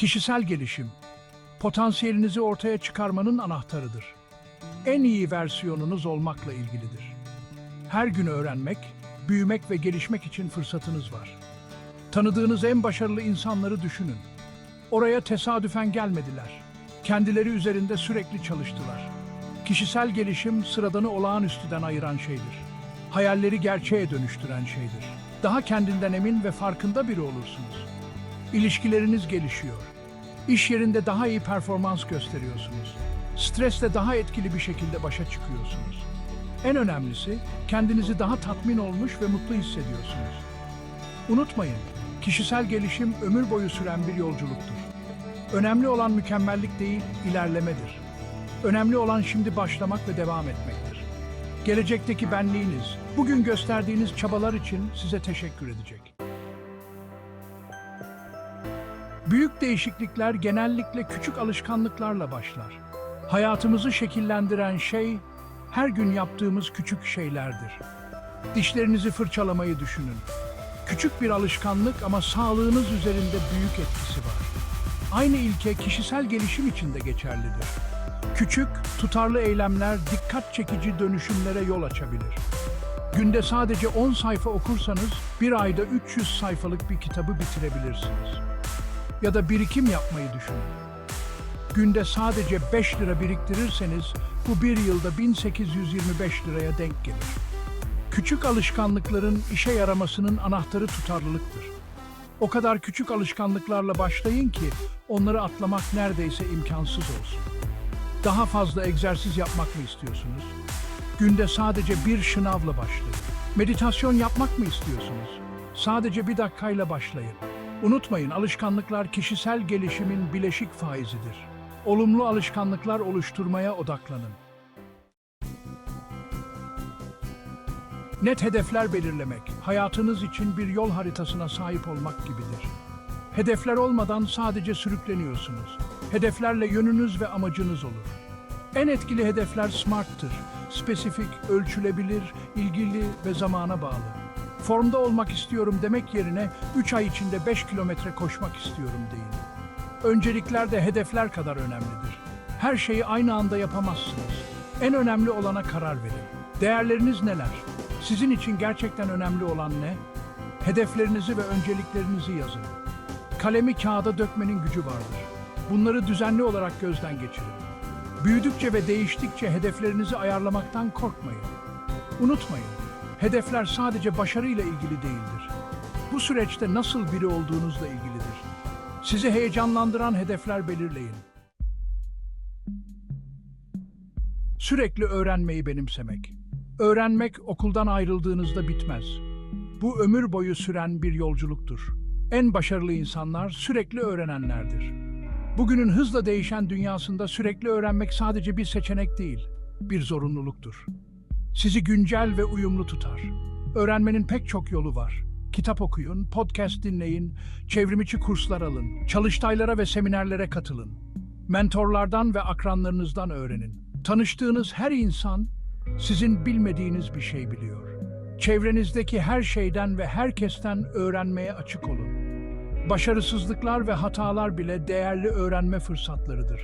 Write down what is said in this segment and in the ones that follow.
Kişisel gelişim, potansiyelinizi ortaya çıkarmanın anahtarıdır. En iyi versiyonunuz olmakla ilgilidir. Her gün öğrenmek, büyümek ve gelişmek için fırsatınız var. Tanıdığınız en başarılı insanları düşünün. Oraya tesadüfen gelmediler. Kendileri üzerinde sürekli çalıştılar. Kişisel gelişim sıradanı olağanüstüden ayıran şeydir. Hayalleri gerçeğe dönüştüren şeydir. Daha kendinden emin ve farkında biri olursunuz. İlişkileriniz gelişiyor. İş yerinde daha iyi performans gösteriyorsunuz. Stresle daha etkili bir şekilde başa çıkıyorsunuz. En önemlisi kendinizi daha tatmin olmuş ve mutlu hissediyorsunuz. Unutmayın, kişisel gelişim ömür boyu süren bir yolculuktur. Önemli olan mükemmellik değil, ilerlemedir. Önemli olan şimdi başlamak ve devam etmektir. Gelecekteki benliğiniz, bugün gösterdiğiniz çabalar için size teşekkür edecek. Büyük değişiklikler genellikle küçük alışkanlıklarla başlar. Hayatımızı şekillendiren şey, her gün yaptığımız küçük şeylerdir. Dişlerinizi fırçalamayı düşünün. Küçük bir alışkanlık ama sağlığınız üzerinde büyük etkisi var. Aynı ilke kişisel gelişim için de geçerlidir. Küçük, tutarlı eylemler dikkat çekici dönüşümlere yol açabilir. Günde sadece 10 sayfa okursanız bir ayda 300 sayfalık bir kitabı bitirebilirsiniz. Ya da birikim yapmayı düşünün. Günde sadece 5 lira biriktirirseniz bu bir yılda 1825 liraya denk gelir. Küçük alışkanlıkların işe yaramasının anahtarı tutarlılıktır. O kadar küçük alışkanlıklarla başlayın ki onları atlamak neredeyse imkansız olsun. Daha fazla egzersiz yapmak mı istiyorsunuz? Günde sadece bir şınavla başlayın. Meditasyon yapmak mı istiyorsunuz? Sadece bir dakikayla başlayın. Unutmayın alışkanlıklar kişisel gelişimin bileşik faizidir. Olumlu alışkanlıklar oluşturmaya odaklanın. Net hedefler belirlemek, hayatınız için bir yol haritasına sahip olmak gibidir. Hedefler olmadan sadece sürükleniyorsunuz. Hedeflerle yönünüz ve amacınız olur. En etkili hedefler SMART'tır. Spesifik, ölçülebilir, ilgili ve zamana bağlı. Formda olmak istiyorum demek yerine 3 ay içinde 5 kilometre koşmak istiyorum deyin. Öncelikler de hedefler kadar önemlidir. Her şeyi aynı anda yapamazsınız. En önemli olana karar verin. Değerleriniz neler? Sizin için gerçekten önemli olan ne? Hedeflerinizi ve önceliklerinizi yazın. Kalemi kağıda dökmenin gücü vardır. Bunları düzenli olarak gözden geçirin. Büyüdükçe ve değiştikçe hedeflerinizi ayarlamaktan korkmayın. Unutmayın, hedefler sadece başarıyla ilgili değildir. Bu süreçte nasıl biri olduğunuzla ilgilidir. Sizi heyecanlandıran hedefler belirleyin. Sürekli öğrenmeyi benimsemek. Öğrenmek okuldan ayrıldığınızda bitmez. Bu ömür boyu süren bir yolculuktur. En başarılı insanlar sürekli öğrenenlerdir. Bugünün hızla değişen dünyasında sürekli öğrenmek sadece bir seçenek değil, bir zorunluluktur. Sizi güncel ve uyumlu tutar. Öğrenmenin pek çok yolu var. Kitap okuyun, podcast dinleyin, çevrimiçi kurslar alın, çalıştaylara ve seminerlere katılın. Mentorlardan ve akranlarınızdan öğrenin. Tanıştığınız her insan sizin bilmediğiniz bir şey biliyor. Çevrenizdeki her şeyden ve herkesten öğrenmeye açık olun. Başarısızlıklar ve hatalar bile değerli öğrenme fırsatlarıdır.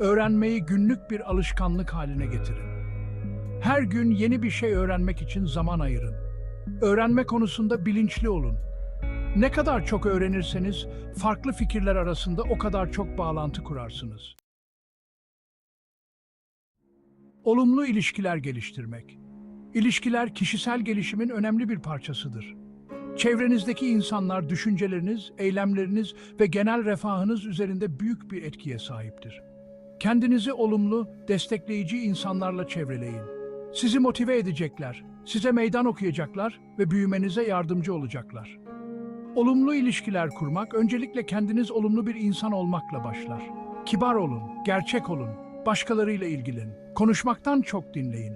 Öğrenmeyi günlük bir alışkanlık haline getirin. Her gün yeni bir şey öğrenmek için zaman ayırın. Öğrenme konusunda bilinçli olun. Ne kadar çok öğrenirseniz farklı fikirler arasında o kadar çok bağlantı kurarsınız. Olumlu ilişkiler geliştirmek. İlişkiler kişisel gelişimin önemli bir parçasıdır. Çevrenizdeki insanlar düşünceleriniz, eylemleriniz ve genel refahınız üzerinde büyük bir etkiye sahiptir. Kendinizi olumlu, destekleyici insanlarla çevreleyin. Sizi motive edecekler, size meydan okuyacaklar ve büyümenize yardımcı olacaklar. Olumlu ilişkiler kurmak öncelikle kendiniz olumlu bir insan olmakla başlar. Kibar olun, gerçek olun, başkalarıyla ilgilenin. Konuşmaktan çok dinleyin.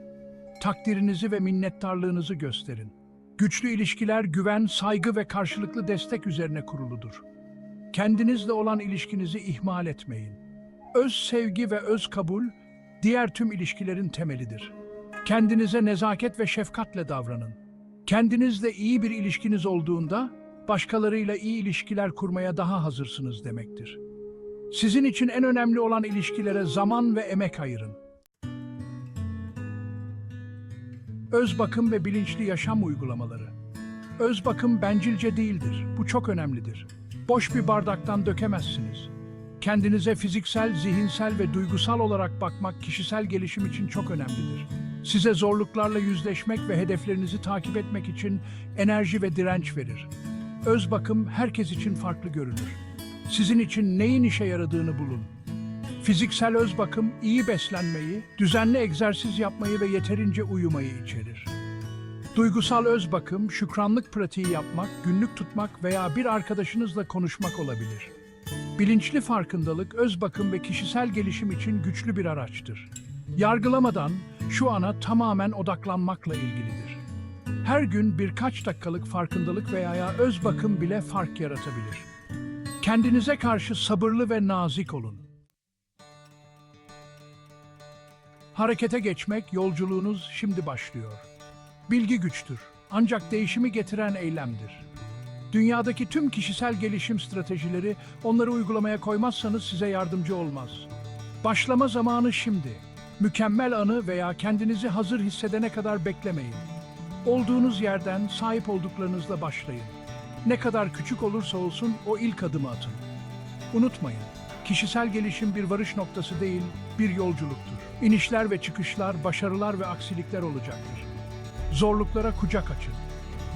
Takdirinizi ve minnettarlığınızı gösterin. Güçlü ilişkiler güven, saygı ve karşılıklı destek üzerine kuruludur. Kendinizle olan ilişkinizi ihmal etmeyin. Öz sevgi ve öz kabul diğer tüm ilişkilerin temelidir. Kendinize nezaket ve şefkatle davranın. Kendinizle iyi bir ilişkiniz olduğunda başkalarıyla iyi ilişkiler kurmaya daha hazırsınız demektir. Sizin için en önemli olan ilişkilere zaman ve emek ayırın. Öz bakım ve bilinçli yaşam uygulamaları. Öz bakım bencilce değildir. Bu çok önemlidir. Boş bir bardaktan dökemezsiniz. Kendinize fiziksel, zihinsel ve duygusal olarak bakmak kişisel gelişim için çok önemlidir. Size zorluklarla yüzleşmek ve hedeflerinizi takip etmek için enerji ve direnç verir. Öz bakım herkes için farklı görünür. Sizin için neyin işe yaradığını bulun. Fiziksel öz bakım iyi beslenmeyi, düzenli egzersiz yapmayı ve yeterince uyumayı içerir. Duygusal öz bakım, şükranlık pratiği yapmak, günlük tutmak veya bir arkadaşınızla konuşmak olabilir. Bilinçli farkındalık, öz bakım ve kişisel gelişim için güçlü bir araçtır. Yargılamadan şu ana tamamen odaklanmakla ilgilidir. Her gün birkaç dakikalık farkındalık veya öz bakım bile fark yaratabilir. Kendinize karşı sabırlı ve nazik olun. Harekete geçmek yolculuğunuz şimdi başlıyor. Bilgi güçtür ancak değişimi getiren eylemdir. Dünyadaki tüm kişisel gelişim stratejileri onları uygulamaya koymazsanız size yardımcı olmaz. Başlama zamanı şimdi. Mükemmel anı veya kendinizi hazır hissedene kadar beklemeyin. Olduğunuz yerden sahip olduklarınızla başlayın. Ne kadar küçük olursa olsun o ilk adımı atın. Unutmayın, kişisel gelişim bir varış noktası değil, bir yolculuktur. İnişler ve çıkışlar, başarılar ve aksilikler olacaktır. Zorluklara kucak açın.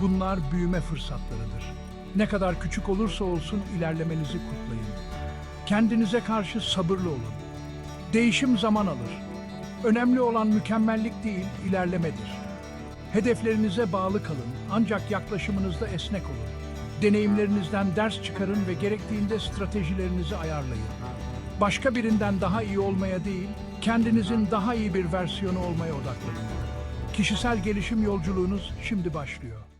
Bunlar büyüme fırsatlarıdır. Ne kadar küçük olursa olsun ilerlemenizi kutlayın. Kendinize karşı sabırlı olun. Değişim zaman alır. Önemli olan mükemmellik değil, ilerlemedir. Hedeflerinize bağlı kalın ancak yaklaşımınızda esnek olun. Deneyimlerinizden ders çıkarın ve gerektiğinde stratejilerinizi ayarlayın. Başka birinden daha iyi olmaya değil, kendinizin daha iyi bir versiyonu olmaya odaklanın. Kişisel gelişim yolculuğunuz şimdi başlıyor.